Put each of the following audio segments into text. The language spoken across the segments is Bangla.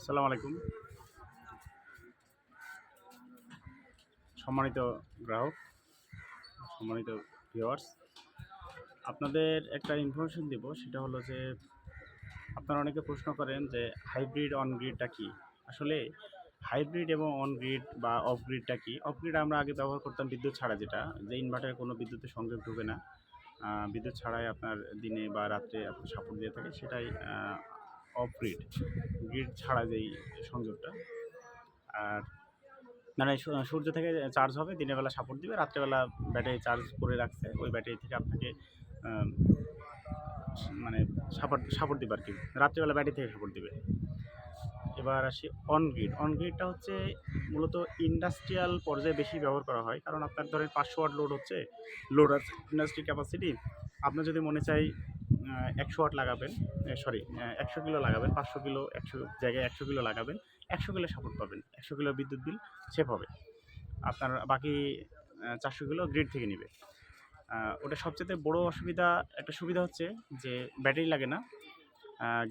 আসসালামু আলাইকুম। সম্মানিত গ্রাহক, সম্মানিত ভিউয়ার্স আপনাদের একটা ইনফরমেশন দিব, সেটা হলো যে আপনারা অনেকে প্রশ্ন করেন যে হাইব্রিড অন গ্রিডটা কি? আসলে হাইব্রিড এবং অন গ্রিড বা অফ গ্রিডটা কি? অফ গ্রিড আমরা আগে ব্যবহার করতাম বিদ্যুৎ ছাড়া যেটা, যে ইনভার্টারে কোনো বিদ্যুতের সংযোগ ঢুকে না। বিদ্যুৎ ছাড়াই আপনার দিনে বা রাত্রে আপনার সাপোর্ট দিয়ে থাকে, সেটাই অফ গ্রিড গ্রিড ছাড়া যেই সংযোগটা। আর মানে সূর্য থেকে চার্জ হবে, দিনের বেলা সাপোর্ট দিবে, রাত্রেবেলা ব্যাটারি চার্জ করে রাখছে, ওই ব্যাটারি থেকে আপনাকে মানে সাপোর্ট সাপোর্ট দিবে আর কি। রাত্রেবেলা ব্যাটারি থেকে সাপোর্ট দিবে। এবার আসি অন গ্রিড অন গ্রিডটা হচ্ছে মূলত ইন্ডাস্ট্রিয়াল পর্যায়ে বেশি ব্যবহার করা হয়। কারণ আপনার ধরেন পাঁচশো ওয়াট লোড হচ্ছে লোড আছে ইন্ডাস্ট্রি ক্যাপাসিটি আপনার যদি মনে চাই একশো ওয়াট লাগাবেন সরি একশো কিলো লাগাবেন, পাঁচশো কিলো, একশো জায়গায় একশো কিলো লাগাবেন, একশো কিলো সাপোর্ট পাবেন, একশো কিলো বিদ্যুৎ বিল সেভ হবে। আপনার বাকি চারশো কিলো গ্রিড থেকে নেবে। ওটা সবচেয়ে বড় অসুবিধা, একটা সুবিধা হচ্ছে যে ব্যাটারি লাগে না।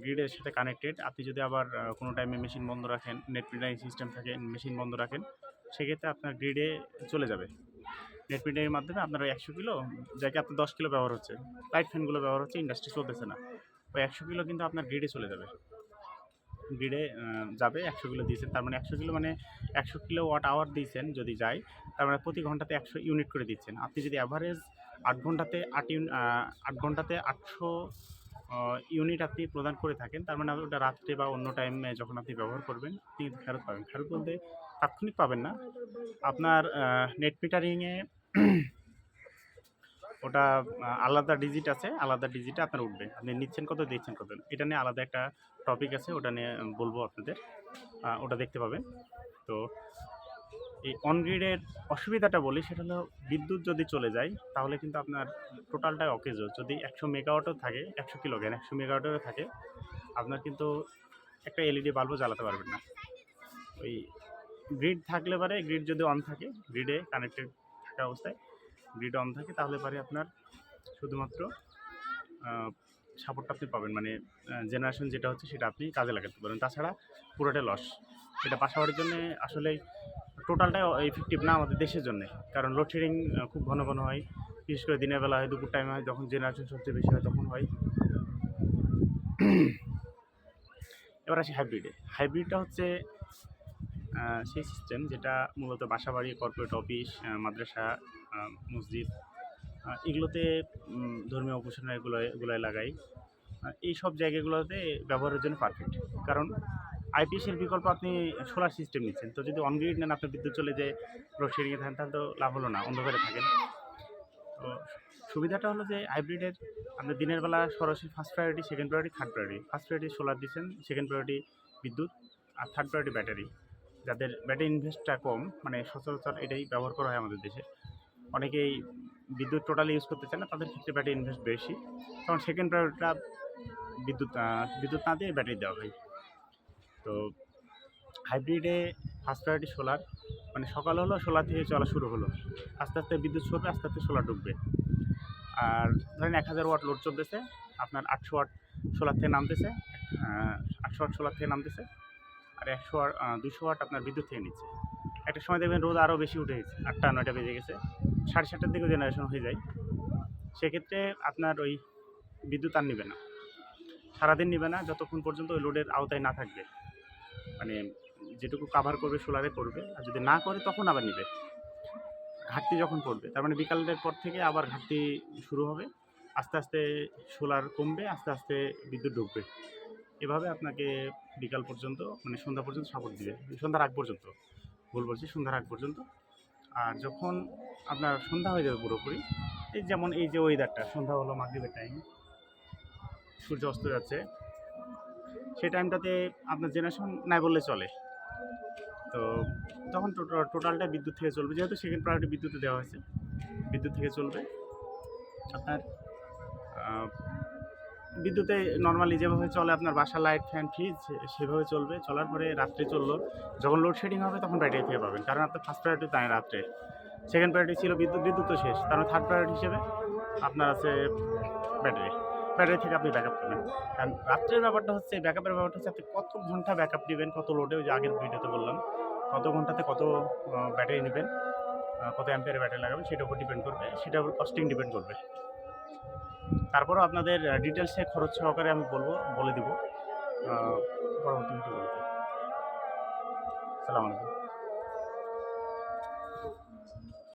গ্রিডের সাথে কানেক্টেড আপনি যদি আবার কোনো টাইমে মেশিন বন্ধ রাখেন নেট মিটারিং সিস্টেম থাকে মেশিন বন্ধ রাখেন, সেক্ষেত্রে আপনার গ্রিডে চলে যাবে। নেট মিটারের মাধ্যমে আপনার ওই একশো কিলো, যাকে আপনার দশ কিলো ব্যবহার হচ্ছে লাইট ফ্যানগুলো ব্যবহার হচ্ছে ইন্ডাস্ট্রি চলতেছে না। ওই একশো কিলো কিন্তু আপনার গ্রিডে চলে যাবে। গ্রিডে যাবে, একশো কিলো দিয়েছেন। তার মানে একশো কিলো মানে একশো কিলো ওয়াট আওয়ার দিয়েছেন যদি যায়, তার মানে প্রতি ঘন্টাতে একশো ইউনিট করে দিচ্ছেন। আপনি যদি অ্যাভারেজ আট ঘন্টাতে আট ইউন আট ঘন্টাতে আটশো ইউনিট আপনি প্রদান করে থাকেন, তার মানে ওটা রাত্রে বা অন্য টাইমে যখন আপনি ব্যবহার করবেন আপনি ফেরত পাবেন। ফেরত বলতে তাৎক্ষণিক পাবেন না। আপনার নেট মিটারিংয়ে ওটা আলাদা ডিজিট আছে, আলাদা ডিজিটে আপনার উঠবে। আপনি নিচ্ছেন কত, দিচ্ছেন কত। এটা নিয়ে আলাদা একটা টপিক আছে, ওটা নিয়ে বলব আপনাদের। ওটা দেখতে পাবেন। তো, এই অনগ্রিডের অসুবিধাটা বলি, সেটা হলো বিদ্যুৎ যদি চলে যায়, তাহলে কিন্তু আপনার টোটালটাই অকেজ। যদি একশো মেগাওয়াটও থাকে, একশো কিলো জ্ঞান একশো মেগাওয়াটেরও থাকে, আপনার কিন্তু একটা এলইডি বাল্বও জ্বালাতে পারবেন না। ওই গ্রিড থাকলে পারে গ্রিড যদি অন থাকে গ্রিডে কানেক্টেড থাকা অবস্থায় গ্রিড অন থাকে, তাহলে পারে আপনার শুধুমাত্র সাপোর্টটা আপনি পাবেন। মানে জেনারেশন যেটা হচ্ছে সেটা আপনি কাজে লাগাতে পারেন। তাছাড়া পুরোটাই লস এটা বাসাবাড়ির জন্য আসলে টোটালটাই ইফেক্টিভ না আমাদের দেশের জন্য। কারণ লোডশেডিং খুব ঘন ঘন হয়। বিশেষ করে দিনের বেলা হয়, দুপুর টাইমে হয়, যখন জেনারেশন সবচেয়ে বেশি হয় তখন হয়। এবার আসি হাইব্রিডে হাইব্রিডটা হচ্ছে সেই সিস্টেম যেটা মূলত বাসাবাড়ি কর্পোরেট অফিস মাদ্রাসা মসজিদ এগুলোতে ধর্মীয় উপাসনা এগুলো এগুলোয় লাগাই। এই সব জায়গাগুলোতে ব্যবহারের জন্য পারফেক্ট কারণ আইপিএসের বিকল্প আপনি সোলার সিস্টেম নিচ্ছেন। তো যদি অনগ্রিড নেন, আপনার বিদ্যুৎ চলে যে লোডশেডিংয়ে থাকেন, তাহলে তো লাভ হলো না, অন্ধকারে থাকেন। তো সুবিধাটা হলো যে হাইব্রিডের আপনি দিনের বেলা সরাসরি first priority second priority third priority first priority solar দিচ্ছেন সেকেন্ড প্রায়োরিটি বিদ্যুৎ, আর থার্ড প্রায়োরিটি ব্যাটারি যাদের ব্যাটারি ইনভেস্টটা কম মানে সচরাচর এটাই ব্যবহার করা হয় আমাদের দেশে। অনেকেই বিদ্যুৎ টোটালি ইউজ করতে চায় না, তাদের ক্ষেত্রে ব্যাটারি ইনভেস্ট বেশি। তখন সেকেন্ড প্রায়োরিটিটা বিদ্যুৎ বিদ্যুৎ না দিয়ে ব্যাটারি দেওয়া হয়। তো হাইব্রিডে ফার্স্ট প্রায়োরিটি সোলার মানে সকাল হলো সোলার থেকে চলা শুরু হলো। আস্তে আস্তে বিদ্যুৎ সরবে, আস্তে আস্তে সোলার ঢুকবে আর ধরেন এক হাজার ওয়াট লোড চলতেছে, আপনার আটশো ওয়াট সোলার থেকে নামতেছে আটশো ওয়াট সোলার থেকে নামতেছে। আর একশো ওয়াট দুশো ওয়াট আপনার বিদ্যুৎ থেকে নিচ্ছে। একটা সময় দেখবেন রোদ আরও বেশি উঠে গেছে, আটটা, নয়টা বেজে গেছে। সাড়ে সাতটার দিকে জেনারেশন হয়ে যায়। সেক্ষেত্রে আপনার ওই বিদ্যুৎ আর নেবে না। সারাদিন নেবে না, যতক্ষণ পর্যন্ত ওই লোডের আওতায় না থাকবে। মানে যেটুকু কাভার করবে সোলারে করবে আর যদি না করে, তখন আবার নেবে। ঘাটতি যখন পড়বে, তার মানে বিকালের পর থেকে আবার ঘাটতি শুরু হবে। আস্তে আস্তে সোলার কমবে, আস্তে আস্তে বিদ্যুৎ ঢুকবে। এভাবে আপনাকে বিকাল পর্যন্ত মানে সন্ধ্যা পর্যন্ত সাপোর্ট দিবে। সন্ধ্যার আগ পর্যন্ত। ভুল বলছি, সন্ধ্যার আগ পর্যন্ত। আর যখন আপনার সন্ধ্যা হয়ে যাবে পুরোপুরি, এই যেমন এই যে ওয়েদারটা সন্ধ্যা হলো মাগরিবের টাইম সূর্য অস্ত যাচ্ছে, সেই টাইমটাতে আপনার জেনারেশন নাই বললে চলে। তো তখন টোটালটা বিদ্যুৎ থেকে চলবে। যেহেতু সেকেন্ড প্রায়োরিটি বিদ্যুতে দেওয়া হয়েছে, বিদ্যুৎ থেকে চলবে। আপনার বিদ্যুতে নর্মালি যেভাবে চলে আপনার বাসা লাইট ফ্যান ফ্রিজ সেভাবে চলবে। চলার পরে রাত্রে চলল। যখন লোডশেডিং হবে তখন ব্যাটারি থেকে পাবেন। কারণ আপনার ফার্স্ট প্রায়োরিটি তাই রাত্রে। সেকেন্ড প্রায়োরিটি ছিল বিদ্যুৎ বিদ্যুৎ তো শেষ। কারণ থার্ড প্রায়োরিটি হিসেবে আপনার আছে ব্যাটারি ব্যাটারি থেকে আপনি ব্যাকআপ পাবেন কারণ রাত্রের ব্যাপারটা হচ্ছে ব্যাকআপের ব্যাপারটা হচ্ছে, আপনি কত ঘণ্টা ব্যাকআপ নেবেন কত লোডে ওই যে আগের ভিডিওতে বললাম, কত ঘন্টাতে কত ব্যাটারি নেবেন কত অ্যাম্পিয়ার ব্যাটারি লাগাবেন, সেটার উপর ডিপেন্ড করবে। সেটার উপর কস্টিং ডিপেন্ড করবে। তারপরও আপনাদের ডিটেলসে খরচ সহকারে আমি বলব বলে দেবো। পরবর্তী ভিডিও বলতে আলাইকুম।